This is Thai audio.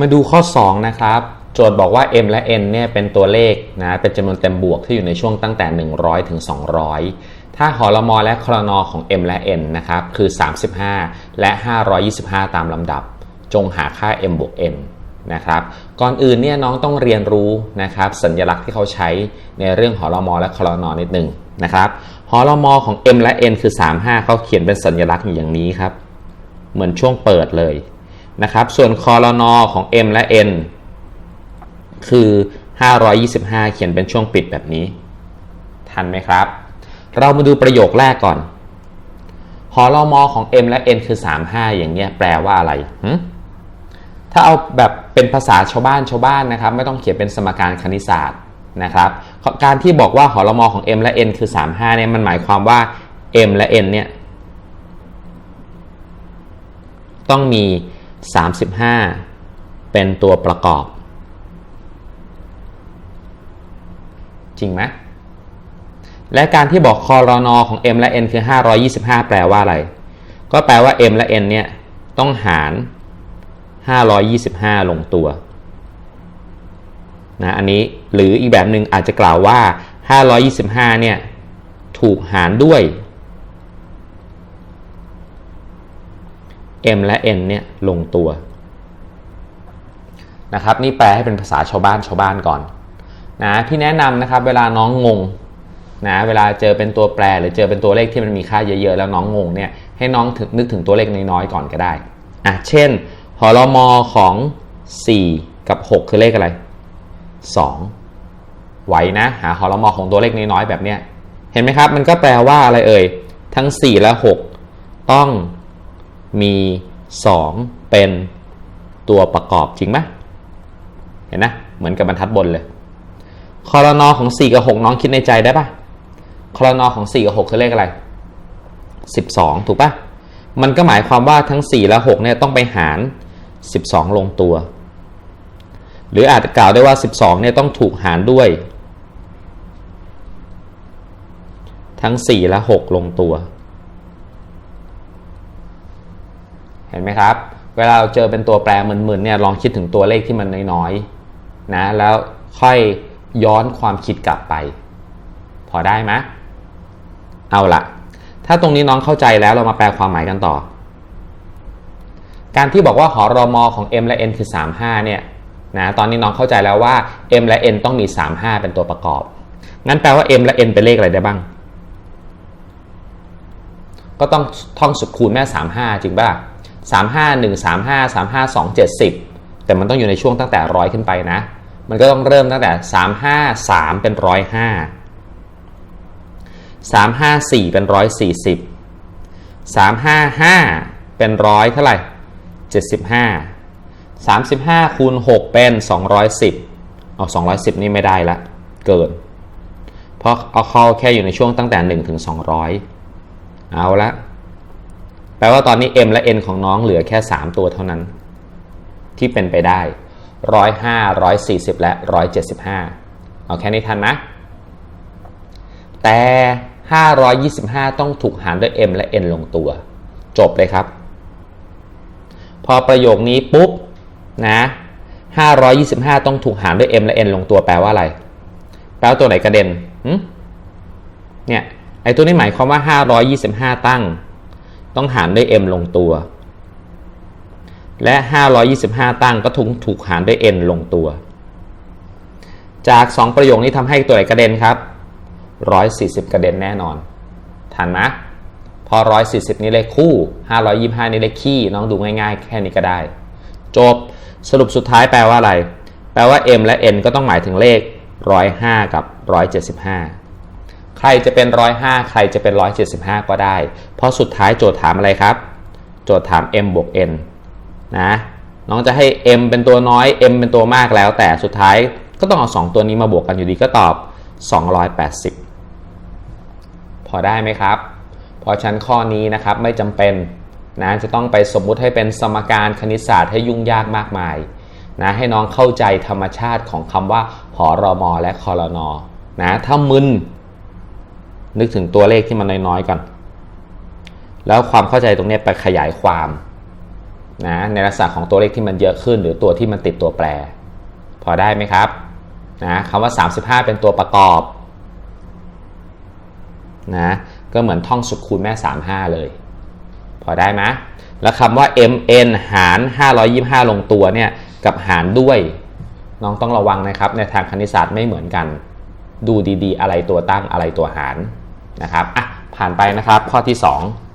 มาดูข้อ 2 นะครับ โจทย์บอกว่า m และ n เนี่ยเป็นตัวเลขนะเป็นจำนวนเต็มบวกที่อยู่ในช่วงตั้งแต่ 100 ถึง 200 ถ้าหอลมอและคลนอของ m และ n นะครับคือ 35 และ 525 ตามลำดับ จงหาค่า m บวก n นะครับก่อนอื่นเนี่ยน้องต้องเรียนรู้นะครับสัญลักษณ์ที่เขาใช้ในเรื่องหอลมอและคลนอนิดหนึ่งนะครับหอลมอของ m และ n คือ 35 เขาเขียนเป็นสัญลักษณ์อย่างนี้ครับ เหมือนช่วงเปิดเลย นะครับ ส่วนคอรนอของ m และ n คือ 525 เขียนเป็นช่วงปิดแบบนี้ ทันไหมครับ เรามาดูประโยคแรกก่อนหอรมอของ m และ n คือ 35 อย่างเงี้ยแปลว่าอะไร ถ้าเอาแบบเป็นภาษาชาวบ้านชาวบ้านนะครับ ไม่ต้องเขียนเป็นสมการคณิตศาสตร์นะครับการที่บอกว่าหอรมอของ m และ n คือ 35เนี่ยมันหมายความว่า m และ n เนี่ยต้องมี 35 เป็นตัวประกอบ จริงไหมและการที่บอกคอรนอของ m และ n คือ 525 แปลว่าอะไร ก็แปลว่า m และ n เนี่ยต้องหาร 525 ลงตัวนะอันนี้หรืออีกแบบหนึ่งอาจจะกล่าวว่า 525 เนี่ยถูกหารด้วย m และ n เนี่ยลงตัวนะครับนี่แปลให้เป็นภาษาชาวบ้านชาวบ้านก่อนนะพี่แนะนำนะครับเวลาน้องงงนะเวลาเจอเป็นตัวแปรหรือเจอเป็นตัวเลขที่มันมีค่าเยอะๆ แล้วน้องงงเนี่ยให้น้องถึงนึกถึงตัวเลขน้อยๆก่อนก็ได้อะเช่นหอลมอของ 4 กับ 6 คือเลขอะไร 2 ไหวนะหาหอลมอของตัวเลขน้อยๆแบบเนี้ยเห็นไหมครับ มันก็แปลว่าอะไรเอ่ย ทั้ง 4 และ 6 ต้อง มี 2 เป็นตัวประกอบจริงไหมเห็นนะ เหมือนกับบรรทัดบนเลยคอรนอของ 4 กับ 6 น้องคิดในใจได้ปะคอรนอของ 4 กับ 6 คือเลขอะไร 12 ถูกปะมันก็หมายความว่าทั้ง 4 และ 6 เนี่ยต้องไปหาร 12 ลงตัว หรืออาจจะกล่าวได้ว่า 12 เนี่ยต้องถูกหารด้วย ทั้ง 4 และ 6 ลงตัว เห็นไหมครับ เวลาเราเจอเป็นตัวแปรมึนๆเนี่ยลองคิดถึงตัวเลขที่มันน้อยๆนะแล้วค่อยย้อนความคิดกลับไป พอได้ไหมเอาละถ้าตรงนี้น้องเข้าใจแล้วเรามาแปลความหมายกันต่อ การที่บอกว่าหอรอมอของ m และ n คือ 35 เนี่ยนะตอนนี้น้องเข้าใจแล้วว่า m และ n ต้องมี 35 เป็นตัวประกอบ งั้นแปลว่า m และ n เป็นเลขอะไรได้บ้าง ก็ต้องท่องสุดคูณแม่ 35 จริงป่ะ 35 1 35 35 2 70 แต่มันต้องอยู่ในช่วงตั้งแต่ร้อยขึ้นไปนะ มันก็ต้องเริ่มตั้งแต่ 35 3 เป็น105 354 เป็น140 355 เป็นร้อยเท่าไหร่ 75 35 คูณ 6 เป็น 210 เอา 210 นี่ไม่ได้ละ เกิน เพราะเอาเข้าแค่อยู่ในช่วงตั้งแต่ 1 ถึง 200 เอาละ แปลว่าตอนนี้ m และ n ของน้องเหลือแค่ 3 ตัวเท่านั้น ที่เป็นไปได้105 140และ175เอาแค่นี้ทันนะ แต่525ต้องถูกหารด้วย m และ n ลงตัว จบเลยครับ พอประโยคนี้ปุ๊บนะ525ต้องถูกหารด้วย m และ n ลงตัวแปลว่าอะไร แปลว่าตัวไหนกระเด็นเนี่ยไอ้ตัวนี้หมายความว่า525ตั้ง ต้องหารด้วย m ลงตัว และ 525 ตั้งก็ถูกถูกหารด้วย n ลงตัว จาก 2 ประโยคนี้ทำให้ตัวไหนกระเด็นครับ 140 กระเด็นแน่นอนทันไหมพอ 140 นี่เลขคู่ 525 นี่เลขคี่น้องดูง่ายๆ แค่นี้ก็ได้ จบสรุปสุดท้ายแปลว่าอะไร แปลว่า m และ n ก็ต้องหมายถึงเลข 105 กับ 175 ใครจะเป็น 105 ใครจะเป็น 175 ก็ได้ เพราะสุดท้ายโจทย์ถามอะไรครับ โจทย์ถาม m บวก n นะน้องจะให้ m เป็นตัวน้อย m เป็นตัวมากแล้ว แต่สุดท้ายก็ต้องเอา 2 ตัวนี้มาบวกกันอยู่ดีก็ตอบ 280 พอได้ไหมครับพราะชั้นข้อนี้นะครับไม่จำเป็นนะจะต้องไปสมมุติให้เป็นสมการคณิตศาสตร์ให้ยุ่งยากมากมายนะให้น้องเข้าใจธรรมชาติของคำว่าหอรอมอและคอรนอนะถ้ามึน นึกถึงตัวเลขที่มันน้อยๆก่อน แล้วความเข้าใจตรงนี้ไปขยายความนะในลักษณะของตัวเลขที่มันเยอะขึ้น หรือตัวที่มันติดตัวแปร พอได้ไหมครับนะคำว่า 35 เป็นตัวประกอบนะก็เหมือนท่องสุดคูณแม่ 35 เลย พอได้ไหมแล้วคำว่า mn หาร 525 ลงตัวเนี่ยกับหารด้วย น้องต้องระวังนะครับ ในทางคณิตศาสตร์ไม่เหมือนกัน ดูดีๆ อะไรตัวตั้งอะไรตัวหารนะครับอะผ่านไปนะครับข้อที่ 2